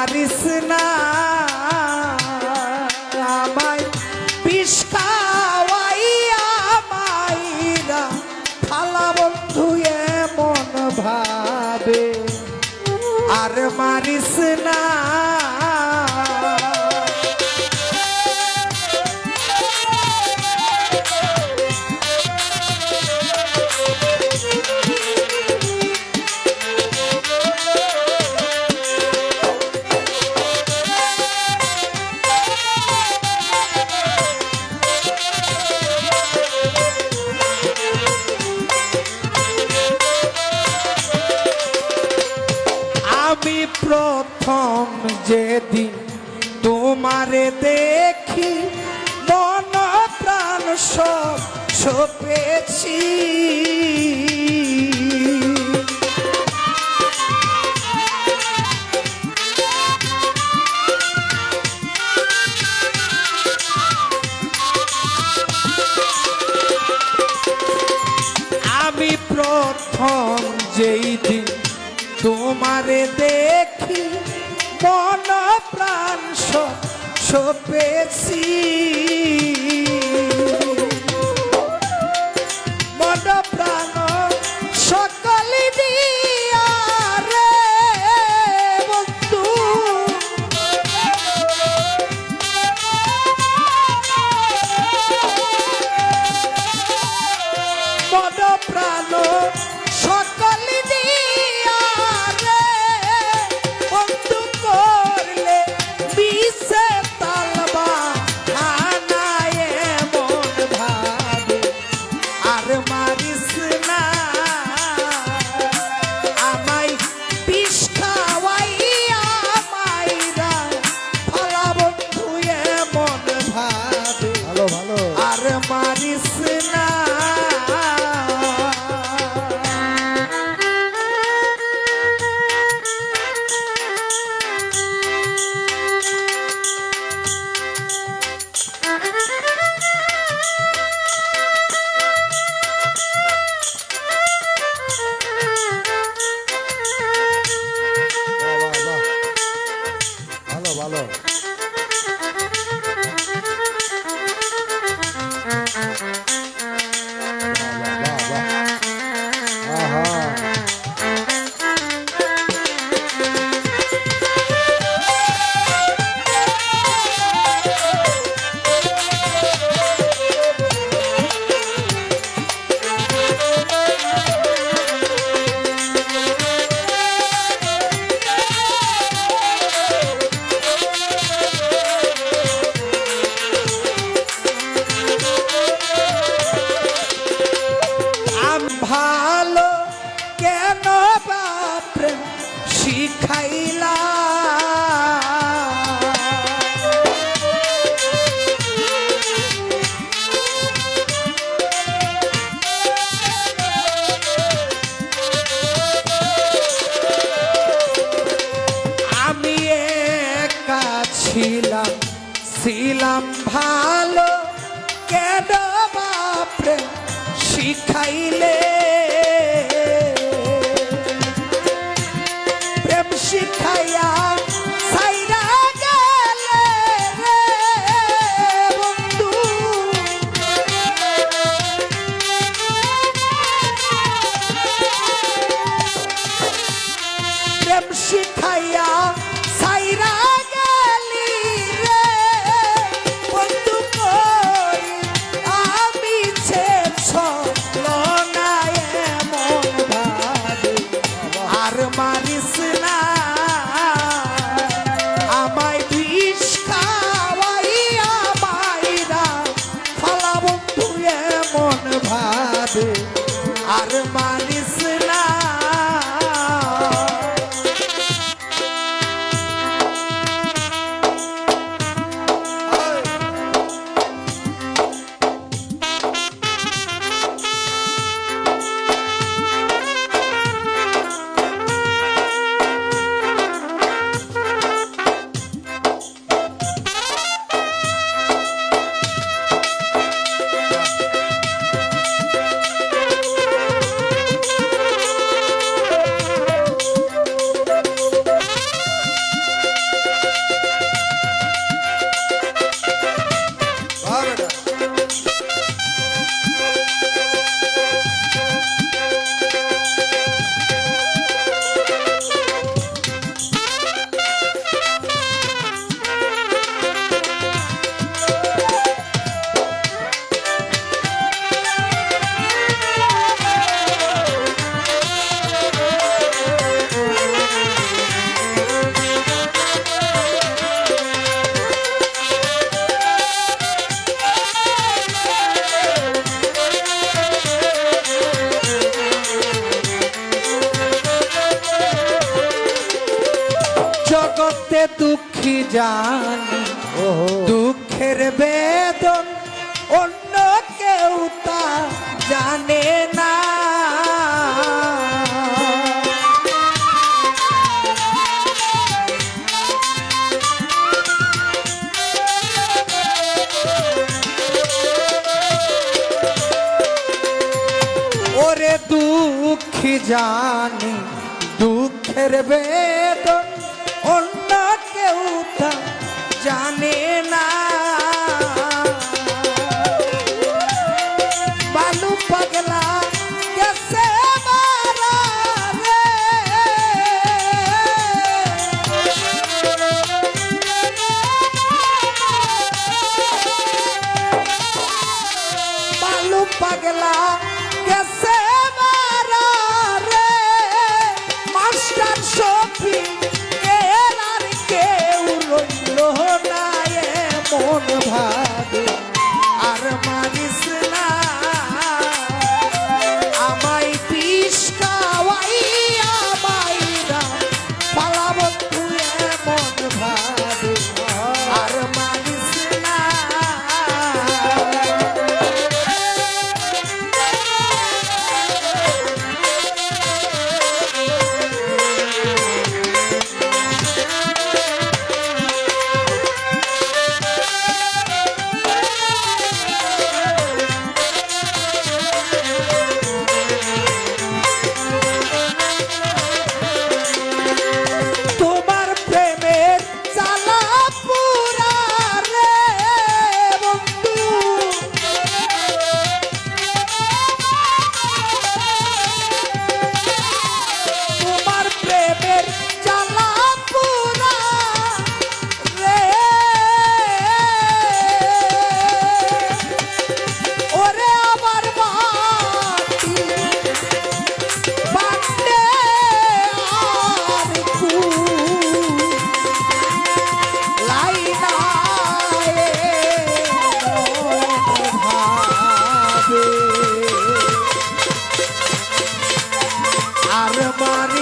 মারিস না। আমায় পিসকাওয়াইয়া মাইরা খালা বন্ধু এমন ভাবে। আর মারিস প্রথম যেদিন তোমারে দেখি মন প্রাণ সব সপেছি। তোমারে দেখি মন প্রাণ সপেছি। খাইলে তে দুঃখী জানি দুঃখের বেদন অন্য কেউ তা জানে না। ওরে দুঃখী জানি দুঃখের বেদন जाने I'm your man.